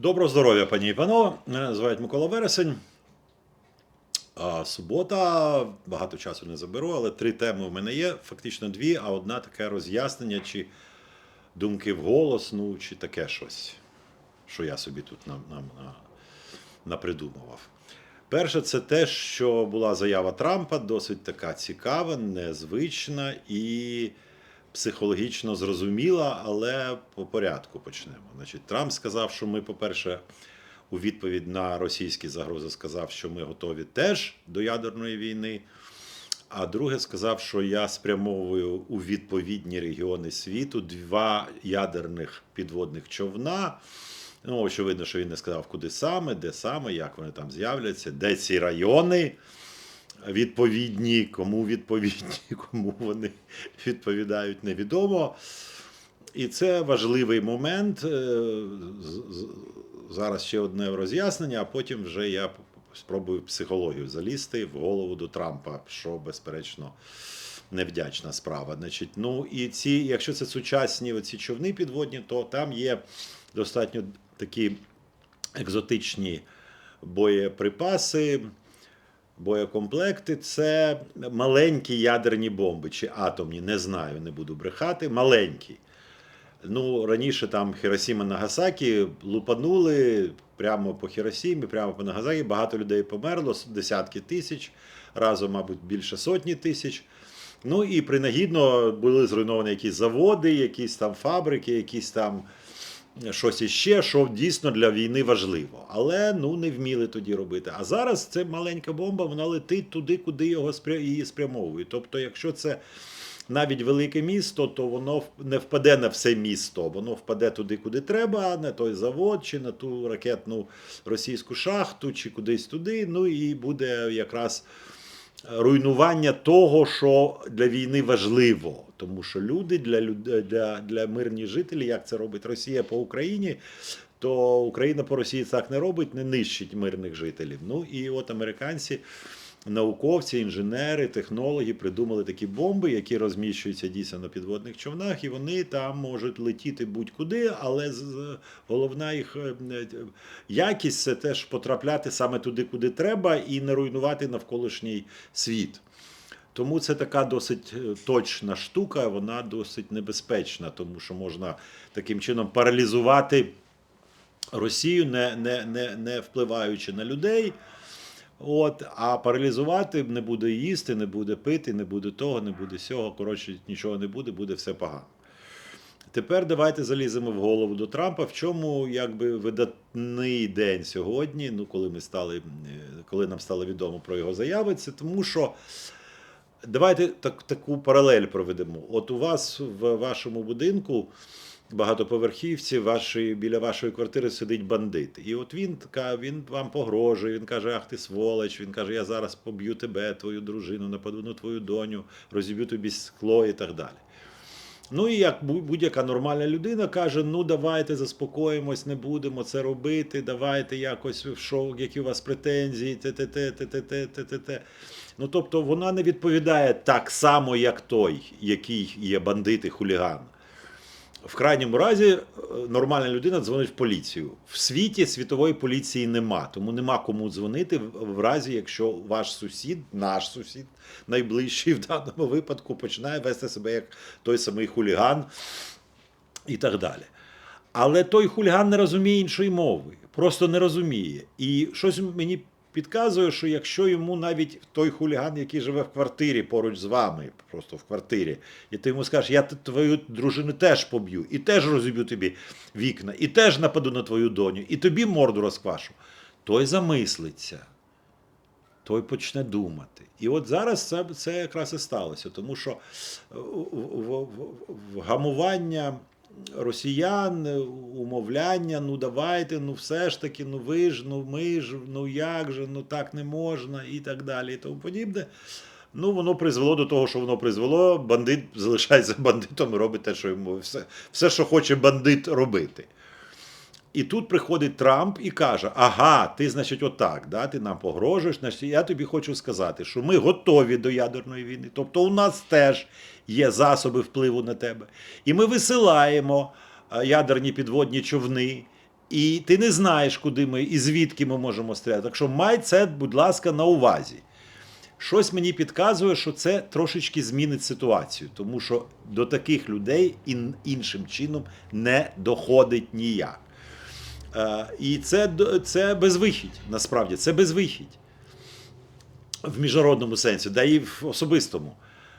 Доброго здоров'я, пані і панове. Мене звають Микола Вересень. Субота, багато часу не заберу, але три теми в мене є. Фактично дві, а одна таке роз'яснення, чи думки вголос, ну, чи таке щось, що я собі тут нам, нам, на, напридумував. Перше, це те, що була заява Трампа, досить така цікава, незвична і психологічно зрозуміла, але по порядку почнемо. Значить, Трамп сказав, що ми, по-перше, у відповідь на російські загрози сказав, що ми готові теж до ядерної війни. А друге сказав, що я спрямовую у відповідні регіони світу два ядерних підводних човна. Ну, очевидно, що він не сказав, куди саме, де саме, як вони там з'являться, де ці райони відповідні, кому відповідні, кому вони відповідають, невідомо. І це важливий момент. Е, Зараз ще одне роз'яснення, а потім вже я спробую психологію залізти в голову до Трампа, що, безперечно, невдячна справа. Значить, ну і ці, якщо це сучасні оці човни підводні, то там є достатньо такі екзотичні боєприпаси, боєкомплекти. Це маленькі ядерні бомби чи атомні, не знаю, не буду брехати. Маленькі. Ну, раніше там Хіросіма Нагасакі лупанули прямо по Хіросімі, прямо по Нагасакі. Багато людей померло, десятки тисяч, разом, мабуть, більше сотні тисяч. Ну і принагідно були зруйновані якісь заводи, якісь там фабрики, якісь там щось іще, що дійсно для війни важливо. Але ну не вміли тоді робити. А зараз це маленька бомба, вона летить туди, куди його спря... її спрямовують. Тобто, якщо це навіть велике місто, то воно не впаде на все місто, воно впаде туди, куди треба, на той завод, чи на ту ракетну російську шахту, чи кудись туди. Ну і буде якраз руйнування того, що для війни важливо. Тому що люди для, для, для мирні жителі, як це робить Росія по Україні, то Україна по Росії так не робить, не нищить мирних жителів. Ну і от американці, науковці, інженери, технологи придумали такі бомби, які розміщуються дійсно на підводних човнах, і вони там можуть летіти будь-куди, але головна їх е, е, якість це теж потрапляти саме туди, куди треба, і не руйнувати навколишній світ. Тому це така досить е, точна штука, вона досить небезпечна, тому що можна таким чином паралізувати Росію, не, не, не, не впливаючи на людей. От, а паралізувати не буде їсти, не буде пити, не буде того, не буде сього. Коротше, нічого не буде, буде все погано. Тепер давайте заліземо в голову до Трампа. В чому якби видатний день сьогодні, ну коли ми стали, е, коли нам стало відомо про його заяви, це тому що давайте так, таку паралель проведемо. От у вас в вашому будинку багатоповерхівці, ваші, біля вашої квартири сидить бандит. І от він він вам погрожує, він каже, ах ти сволоч, він каже, я зараз поб'ю тебе, твою дружину, нападу на твою доню, розіб'ю тобі скло і так далі. Ну і як будь-яка нормальна людина каже: ну давайте заспокоїмось, не будемо це робити, давайте якось що, які у вас претензії, те, те, те, те, те, те, те, те, те. Ну тобто вона не відповідає так само, як той, який є бандит і хуліган. В крайньому разі е, нормальна людина дзвонить в поліцію. В світі світової поліції нема, тому нема кому дзвонити в в разі, якщо ваш сусід, наш сусід, найближчий в даному випадку, починає вести себе як той самий хуліган і так далі. Але той хуліган не розуміє іншої мови, просто не розуміє. І щось мені підказує, що якщо йому навіть той хуліган, який живе в квартирі поруч з вами, просто в квартирі, і ти йому скажеш, я твою дружину теж поб'ю, і теж розіб'ю тобі вікна, і теж нападу на твою доню, і тобі морду розквашу, той замислиться той почне думати. І от зараз це, це якраз і сталося, тому що е, в- в- в- вгамування росіян, е, умовляння, ну давайте, ну все ж таки, ну ви ж, ну ми ж, ну як же, ну так не можна, і так далі, і тому подібне. Ну, воно призвело до того, що воно призвело. Бандит залишається бандитом і робить те, що йому все, все, що хоче бандит робити. І тут приходить Трамп і каже: Ага, ти, значить, отак, да, ти нам погрожуєш. Значить, я тобі хочу сказати, що ми готові до ядерної війни. Тобто, у нас теж є засоби впливу на тебе. І ми висилаємо е, ядерні підводні човни І ти не знаєш, куди ми і звідки ми можемо стріляти. Так що май це, будь ласка, на увазі. Щось мені підказує, що це трошечки змінить ситуацію, тому що до таких людей іншим чином не доходить ніяк. Е, і це, це безвихідь, насправді, це безвихідь в міжнародному сенсі, да і в особистому.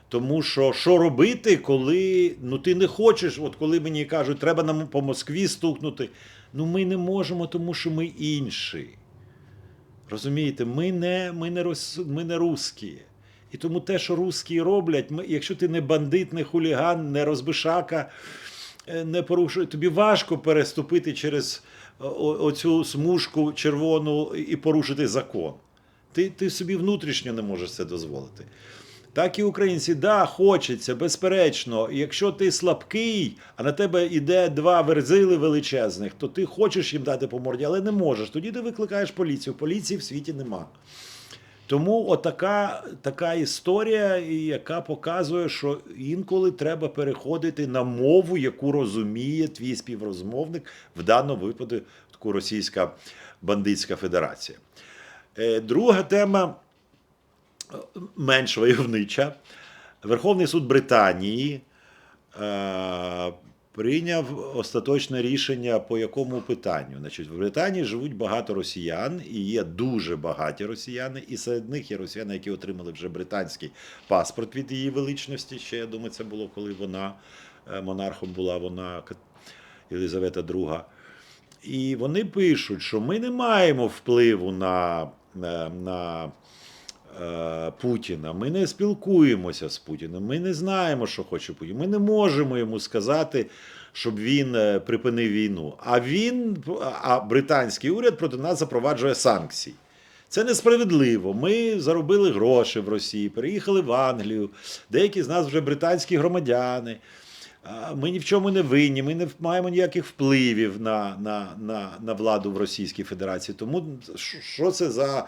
Тому що що робити, коли ну ти не хочеш, от коли мені кажуть, треба нам по Москві стукнути. Ну ми не можемо, тому що ми інші. Розумієте, ми не, ми не, рос, ми не русські. І тому те, що русські роблять, ми, якщо ти не бандит, не хуліган, не розбишака, е, не порушує, тобі важко переступити через оцю смужку червону і порушити закон. Ти, ти собі внутрішньо не можеш це дозволити. Так і українці, да, хочеться, безперечно. Якщо ти слабкий, а на тебе йде два верзили величезних, то ти хочеш їм дати по морді, але не можеш. Тоді ти викликаєш поліцію. Поліції в світі нема. Тому отака така історія, яка показує, що інколи треба переходити на мову, яку розуміє твій співрозмовник, в даному випадку Російська Бандитська Федерація. Е, Друга тема менш войовнича. Верховний суд Британії е, прийняв остаточне рішення по якому питанню. Значить, в Британії живуть багато росіян, і є дуже багаті росіяни, і серед них є росіяни, які отримали вже британський паспорт від її величності. Ще я думаю, це було коли вона е, монархом була, вона Єлизавета II. І вони пишуть, що ми не маємо впливу на, на, на е, Путіна. Ми не спілкуємося з Путіним. Ми не знаємо, що хоче Путін. Ми не можемо йому сказати, щоб він е, припинив війну. А він, а британський уряд проти нас запроваджує санкції. Це несправедливо. Ми заробили гроші в Росії, переїхали в Англію. Деякі з нас вже британські громадяни. Ми ні в чому не винні, ми не маємо ніяких впливів на, на, на, на владу в Російській Федерації. Тому що це за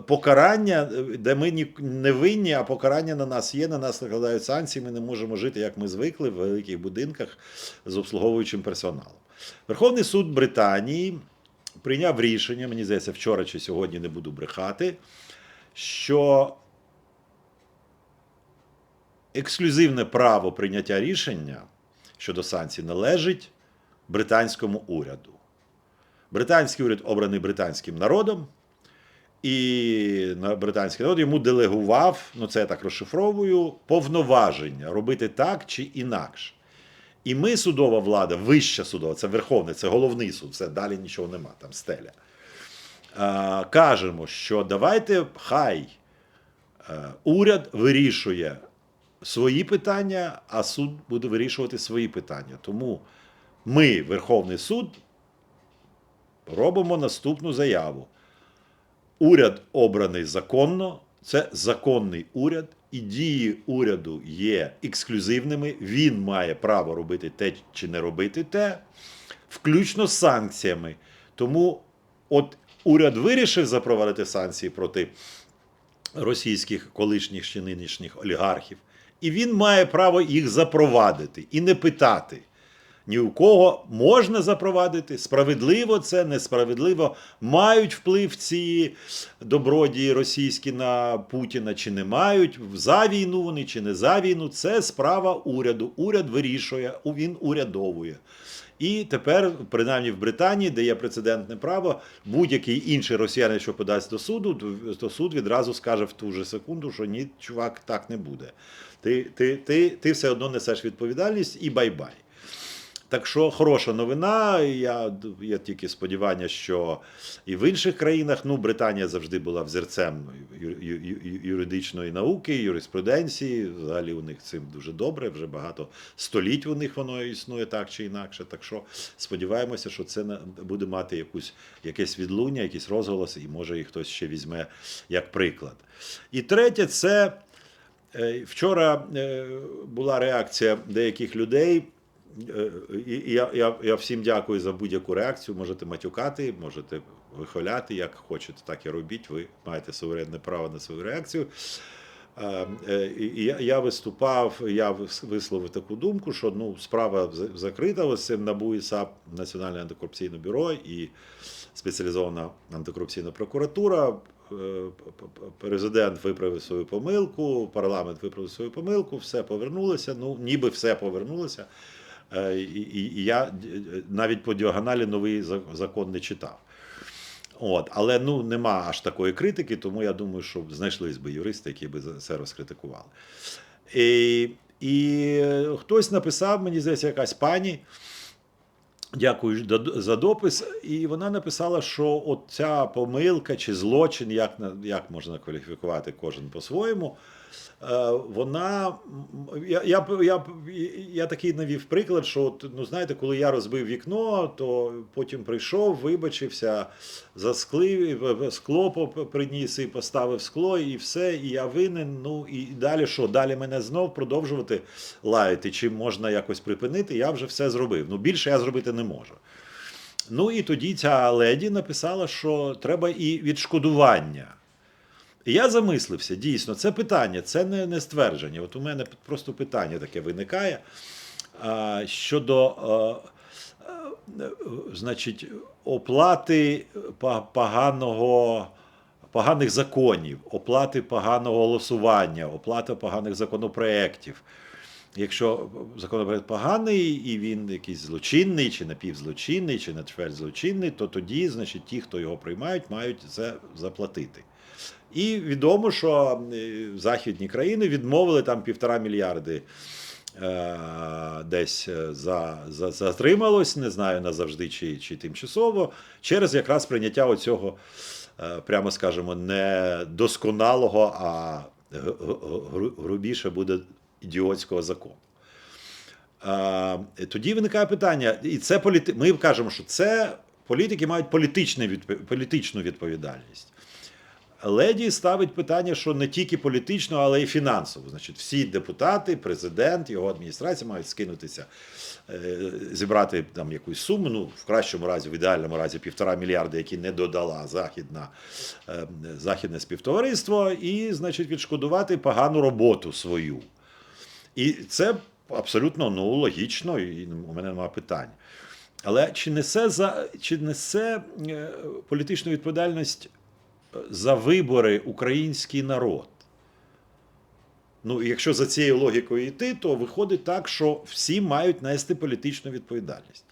покарання, де ми не винні, а покарання на нас є, на нас накладають санкції, ми не можемо жити, як ми звикли, в великих будинках з обслуговуючим персоналом. Верховний суд Британії прийняв рішення, мені здається, вчора чи сьогодні не буду брехати, що ексклюзивне право прийняття рішення щодо санкцій належить британському уряду. Британський уряд обраний британським народом, і британський народ йому делегував, ну це я так розшифровую, повноваження робити так чи інакше. І ми, судова влада, вища судова, це Верховний, це головний суд, все далі нічого нема, там стеля. А, кажемо, що давайте хай е, уряд вирішує свої питання, а суд буде вирішувати свої питання. Тому ми, Верховний суд, робимо наступну заяву. Уряд обраний законно, це законний уряд, і дії уряду є ексклюзивними. Він має право робити те чи не робити те, включно з санкціями. Тому, от уряд вирішив запровадити санкції проти російських колишніх чи нинішніх олігархів, і він має право їх запровадити і не питати. Ні у кого можна запровадити, справедливо це, несправедливо, мають вплив ці добродії російські на Путіна чи не мають, за війну вони чи не за війну. Це справа уряду. Уряд вирішує, він урядовує. І тепер, принаймні в Британії, де є прецедентне право, будь-який інший росіянин, що подасть до суду, то суд відразу скаже в ту же секунду, що ні, чувак, так не буде. Ти, ти, ти, ти все одно несеш відповідальність і бай-бай. Так що хороша новина. Я є тільки сподівання, що і в інших країнах, ну, Британія завжди була взірцем юридичної науки, юриспруденції. Взагалі у них цим дуже добре. Вже багато століть у них воно існує так чи інакше. Так що сподіваємося, що це буде мати якусь якесь відлуння, якісь розголоси, і може і хтось ще візьме як приклад. І третє, це е, вчора е, була реакція деяких людей. Е, я, я, я всім дякую за будь-яку реакцію. Можете матюкати, можете вихваляти, як хочете, так і робіть. Ви маєте суверенне право на свою реакцію. Е, е, я, я виступав, я висловив таку думку, що ну, справа закрита ось цим НАБУ і САП, Національне антикорупційне бюро і спеціалізована антикорупційна прокуратура. Президент виправив свою помилку, парламент виправив свою помилку, все повернулося. Ну, ніби все повернулося. Е, І, я д- д- навіть по діагоналі новий закон не читав. От, але ну нема аж такої критики, тому я думаю, що знайшлись би юристи, які би це розкритикували. І, і е, хтось написав, мені здається, якась пані. Дякую за- допис. І вона написала, що от ця помилка чи злочин, як, як можна кваліфікувати кожен по-своєму. е, Вона я, я, я, я такий навів приклад, що от, ну знаєте, коли я розбив вікно, то потім прийшов, вибачився, за скло приніс і поставив скло, і все, і я винен. Ну і далі що? Далі мене знов продовжувати лаяти, чи можна якось припинити, я вже все зробив. Ну більше я зробити не можу. Ну і тоді ця леді написала, що треба і відшкодування. Я замислився, дійсно, це питання, це не, не ствердження. От у мене просто питання таке виникає а, щодо а, а, значить, оплати поганого, поганих законів, оплати поганого голосування, оплати поганих законопроєктів. Якщо законопроект поганий і він якийсь злочинний, чи напівзлочинний, чи на чверть злочинний, то тоді, значить, ті, хто його приймають, мають це заплатити. І відомо, що е, західні країни відмовили там півтора мільярди е, десь е, за, за, затрималось, не знаю назавжди чи, чи тимчасово, через якраз прийняття оцього, прямо скажемо, не досконалого, а грубіше буде ідіотського закону. Тоді виникає питання, і це політи... ми кажемо, що це політики мають відп... політичну відповідальність. Леді ставить питання, що не тільки політично, але й фінансово. Значить, всі депутати, президент, його адміністрація мають скинутися, е, зібрати там якусь суму. Ну, в кращому разі, в ідеальному разі, півтора мільярда, які не додала західна, е, західне співтовариство, і, значить, відшкодувати погану роботу свою. І це абсолютно ну, логічно, і у мене немає питань. Але чи несе, за, чи несе е, політичну відповідальність е, за вибори український народ? Ну, якщо за цією логікою йти, то виходить так, що всі мають нести політичну відповідальність.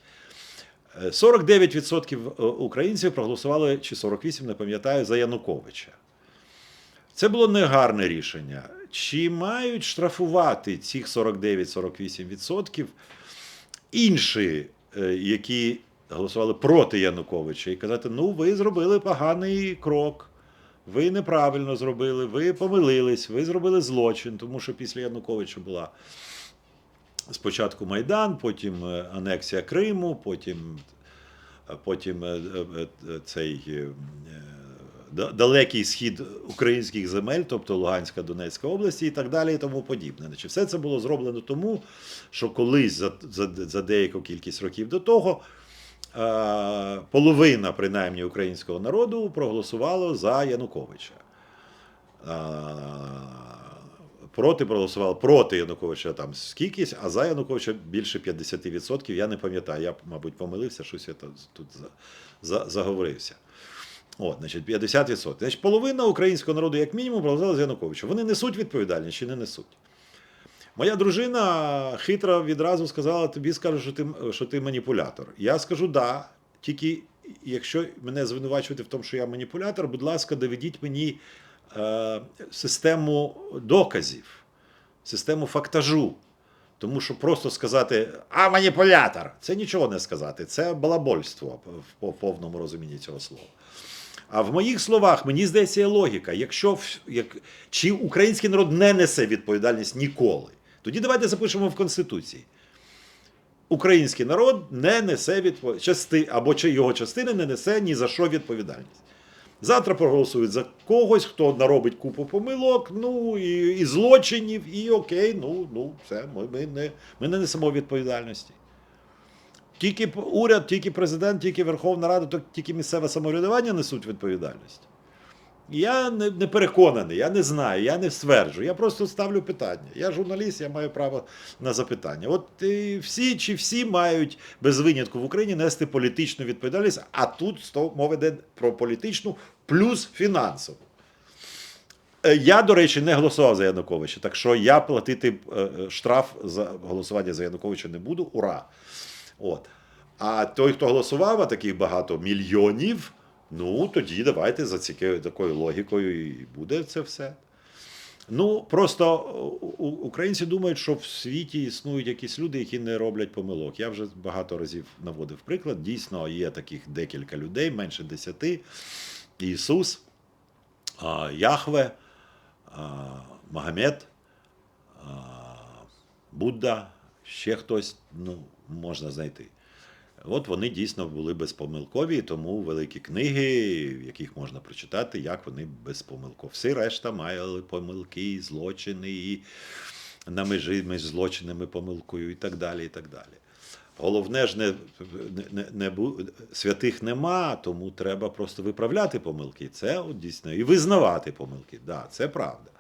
Е, 49% українців проголосували, чи 48, не пам'ятаю, за Януковича. Це було негарне рішення. Чи мають штрафувати цих 49-48% інші, е, які голосували проти Януковича, і казати: ну, ви зробили поганий крок, ви неправильно зробили, ви помилились, ви зробили злочин, тому що після Януковича була спочатку Майдан, потім е, анексія Криму, потім, потім е, е, цей. Да- далекий схід українських земель, тобто Луганська, Донецька області і так далі, і тому подібне. Значить, все це було зроблено тому, що колись за, за, за деяку кількість років до того е, половина, принаймні, українського народу проголосувало за Януковича. Е, проти проголосувало проти Януковича там скількись, а за Януковича більше 50%. Я не пам'ятаю. Я, мабуть, помилився, щось я тут, тут за, за, заговорився. От, значить, 50%. Значить, половина українського народу, як мінімум, проголосувала за Януковича. Вони несуть відповідальність чи не несуть? Моя дружина хитро відразу сказала: тобі скажу, що ти, що ти маніпулятор. Я скажу да. Тільки якщо мене звинувачувати в тому, що я маніпулятор, будь ласка, доведіть мені е, систему доказів, систему фактажу. Тому що просто сказати а маніпулятор це нічого не сказати. Це балабольство в повному розумінні цього слова. А в моїх словах мені здається є логіка. Якщо як, чи український народ не несе відповідальність ніколи, тоді давайте запишемо в Конституції. Український народ не несе відповідальність, або чи його частини не несе ні за що відповідальність. Завтра проголосують за когось, хто наробить купу помилок, ну і, і злочинів, і окей, ну, ну все, ми, ми, не, ми не несемо відповідальності. Тільки уряд, тільки президент, тільки Верховна Рада, тільки місцеве самоврядування несуть відповідальність. Я не, не переконаний, я не знаю, я не стверджую. Я просто ставлю питання. Я журналіст, я маю право на запитання. От і всі чи всі мають без винятку в Україні нести політичну відповідальність, а тут мова йде про політичну плюс фінансову. Е, Я, до речі, не голосував за Януковича, так що я платити е, е, штраф за голосування за Януковича не буду. Ура! От. А той, хто голосував, а таких багато мільйонів, ну тоді давайте за цією такою логікою і буде це все. Ну, просто у- українці думають, що в світі існують якісь люди, які не роблять помилок. Я вже багато разів наводив приклад. Дійсно, є таких декілька людей, менше десяти. Ісус, Яхве, Магомед, Будда, ще хтось, ну, можна знайти. От вони дійсно були безпомилкові, тому великі книги, в яких можна прочитати, як вони безпомилкові. Всі решта мали помилки, злочини, і на межі між злочинами помилкою, і так далі. і так далі. Головне ж, не, не, не, святих нема, тому треба просто виправляти помилки. Це от дійсно і визнавати помилки. Да, це правда.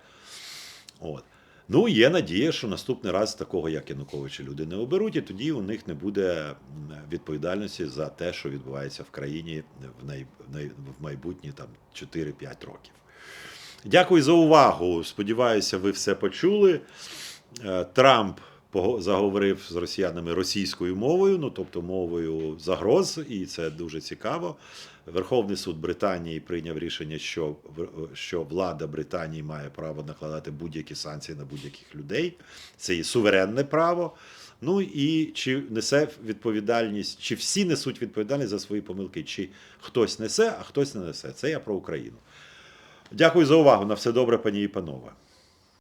От. Ну, є надія, що наступний раз такого, як Януковича, люди не оберуть, і тоді у них не буде відповідальності за те, що відбувається в країні в, най, в, майбутні там 4-5 років. Дякую за увагу. Сподіваюся, ви все почули. Е, Трамп заговорив з росіянами російською мовою, ну тобто мовою загроз, і це дуже цікаво. Верховний суд Британії прийняв рішення, що, що влада Британії має право накладати будь-які санкції на будь-яких людей. Це є суверенне право. Ну і чи несе відповідальність, чи всі несуть відповідальність за свої помилки, чи хтось несе, а хтось не несе. Це я про Україну. Дякую за увагу. На все добре, пані і панове.